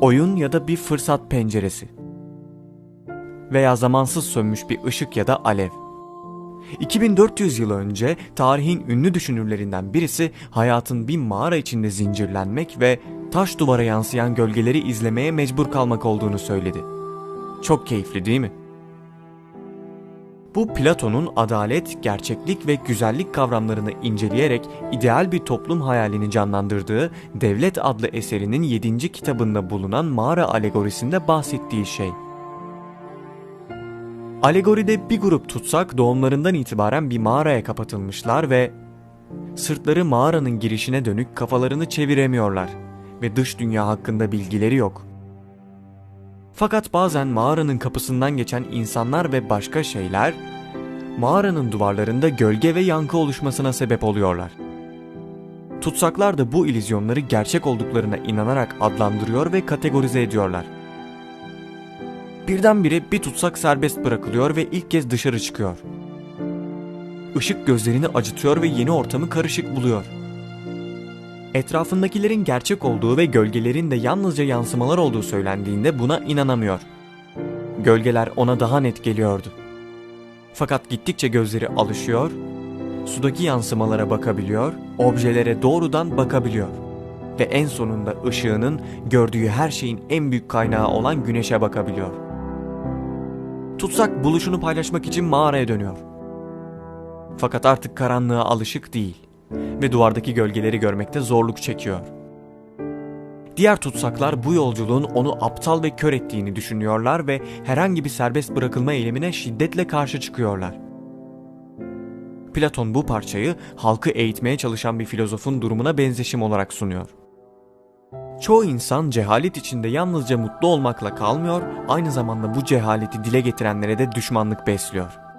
oyun ya da bir fırsat penceresi veya zamansız sönmüş bir ışık ya da alev. 2400 yıl önce tarihin ünlü düşünürlerinden birisi hayatın bir mağara içinde zincirlenmek ve taş duvara yansıyan gölgeleri izlemeye mecbur kalmak olduğunu söyledi. Çok keyifli değil mi? Bu Platon'un adalet, gerçeklik ve güzellik kavramlarını inceleyerek ideal bir toplum hayalini canlandırdığı Devlet adlı eserinin 7. kitabında bulunan mağara alegorisinde bahsettiği şey. Alegoride bir grup tutsak doğumlarından itibaren bir mağaraya kapatılmışlar ve sırtları mağaranın girişine dönük kafalarını çeviremiyorlar ve dış dünya hakkında bilgileri yok. Fakat bazen mağaranın kapısından geçen insanlar ve başka şeyler mağaranın duvarlarında gölge ve yankı oluşmasına sebep oluyorlar. Tutsaklar da bu ilizyonları gerçek olduklarına inanarak adlandırıyor ve kategorize ediyorlar. Birdenbire bir tutsak serbest bırakılıyor ve ilk kez dışarı çıkıyor. Işık gözlerini acıtıyor ve yeni ortamı karışık buluyor. Etrafındakilerin gerçek olduğu ve gölgelerin de yalnızca yansımalar olduğu söylendiğinde buna inanamıyor. Gölgeler ona daha net geliyordu. Fakat gittikçe gözleri alışıyor, sudaki yansımalara bakabiliyor, objelere doğrudan bakabiliyor ve en sonunda ışığının gördüğü her şeyin en büyük kaynağı olan güneşe bakabiliyor. Tutsak buluşunu paylaşmak için mağaraya dönüyor. Fakat artık karanlığa alışık değil ve duvardaki gölgeleri görmekte zorluk çekiyor. Diğer tutsaklar bu yolculuğun onu aptal ve kör ettiğini düşünüyorlar ve herhangi bir serbest bırakılma eylemine şiddetle karşı çıkıyorlar. Platon bu parçayı halkı eğitmeye çalışan bir filozofun durumuna benzeşim olarak sunuyor. Çoğu insan cehalet içinde yalnızca mutlu olmakla kalmıyor, aynı zamanda bu cehaleti dile getirenlere de düşmanlık besliyor.